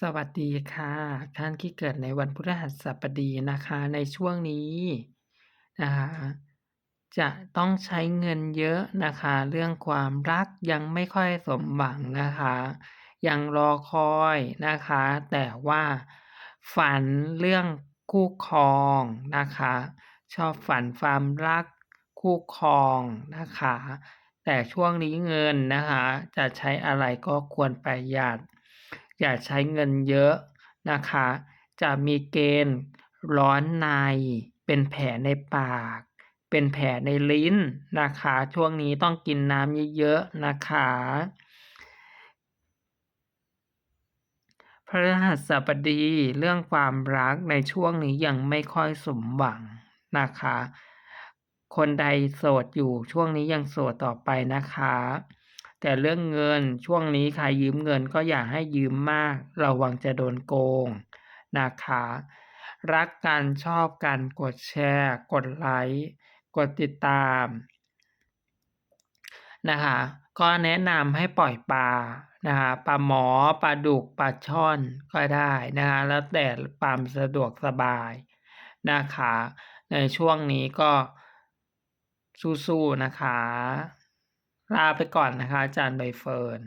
สวัสดีค่ะ ท่านที่เกิดในวันพฤหัสบดีนะคะ ในช่วงนี้นะคะ จะต้องใช้เงินเยอะนะคะ เรื่องความรักยังไม่ค่อยสมหวังนะคะ ยังรอคอยนะคะ แต่ว่าฝันเรื่องคู่ครองนะคะ ชอบฝันความรักคู่ครองนะคะ แต่ช่วงนี้เงินนะคะ จะใช้อะไรก็ควรประหยัด อย่าใช้เงินเยอะนะคะ จะมีเกณฑ์ร้อนใน เป็นแผลในปาก เป็นแผลในลิ้นนะคะ ช่วงนี้ต้องกินน้ำเยอะๆนะคะพฤหัสบดีเรื่องความรักในช่วงนี้ยังไม่ค่อยสมหวังนะคะ คนใดโสดอยู่ช่วงนี้ยังโสดต่อไปนะคะ แต่เรื่องเงินช่วงนี้ใครยืมเงินก็อย่าให้ยืมมาก ระวังจะโดนโกงนะคะ รักกันชอบกันกดแชร์ กดไลค์กดติดตามนะคะก็แนะนำให้ปล่อยปลานะคะปลาหมอปลาดุกปลาช่อนก็ได้นะคะแล้วแต่ความสะดวกสบายนะคะ ในช่วงนี้ก็สู้ๆนะคะ ลาไปก่อนนะคะ อาจารย์ใบเฟิร์น